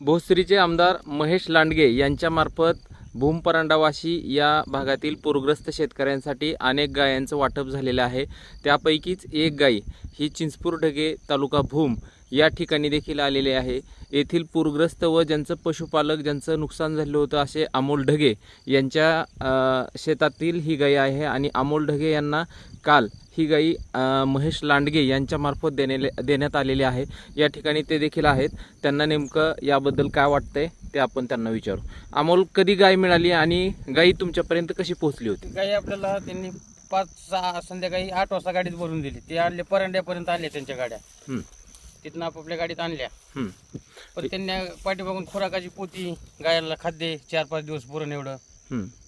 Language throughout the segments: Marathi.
भोसरीचे आमदार महेश लांडगे यांच्यामार्फत भूमपरांडावाशी या भागातील पूरग्रस्त शेतकऱ्यांसाठी अनेक गायांचं वाटप झालेलं आहे. त्यापैकीच एक गाई ही चिंचपूर ढगे तालुका भूम या ठिकाणी देखील आलेले आहे. येथील पूरग्रस्त व ज्यांचं पशुपालक ज्यांचं नुकसान झालेलं होतं असे अमोल ढगे यांच्या शेतातील ही गाय आहे आणि अमोल ढगे यांना काल ही गाई महेश लांडगे यांच्यामार्फत देण्याले देण्यात आलेली आहे. या ठिकाणी ते देखील आहेत. त्यांना नेमकं याबद्दल काय वाटतंय ते आपण त्यांना विचारू. अमोल कधी गाय मिळाली आणि गाई तुमच्यापर्यंत कशी पोहोचली होती? गाई आपल्याला त्यांनी पाच सहा संध्याकाळी आठ वाजता गाडीत भरून दिली. ते आणले परंड्यापर्यंत आणले त्यांच्या गाड्या. तिथनं आपापल्या गाडीत आणल्या. पण त्यांनी पाठीमागून खुराकाची पोती गायला खाद्य चार पाच दिवस पुरण एवढं.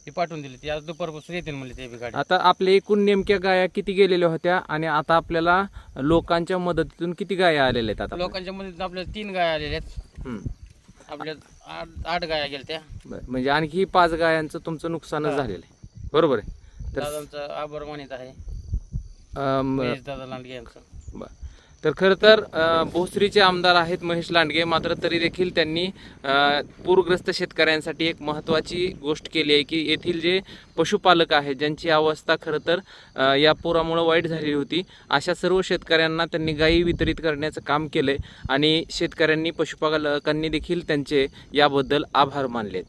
ते पाठवून दिले ते आज दुपारपासून येतील म्हणले ते बी गाडी आता आपल्या एकूण नेमक्या गाया किती गेलेल्या होत्या आणि आता आपल्याला लोकांच्या मदतीतून किती गाया आलेल्या आहेत आता लोकांच्या मध्ये आपल्याला तीन गाय आलेल्या आहेत. आपल्या आठ आठ गाया गेल्या त्या बरं. म्हणजे आणखी पाच गायांचं तुमचं नुकसानच हा. झालेलं आहे बरोबर आहे तर दादांचा आभार मानित आहे महेश दादा लांडगे यांचं बरं. तर खरं तर भोसरीचे आमदार आहेत महेश लांडगे. मात्र तरी देखील त्यांनी पूरग्रस्त शेतकऱ्यांसाठी एक महत्त्वाची गोष्ट केली आहे की येथील जे पशुपालक आहेत ज्यांची अवस्था खरं तर या पुरामुळं वाईट झालेली होती अशा सर्व शेतकऱ्यांना त्यांनी गायी वितरित करण्याचं काम केलं आणि शेतकऱ्यांनी पशुपालकांनी देखील त्यांचे याबद्दल आभार मानलेत.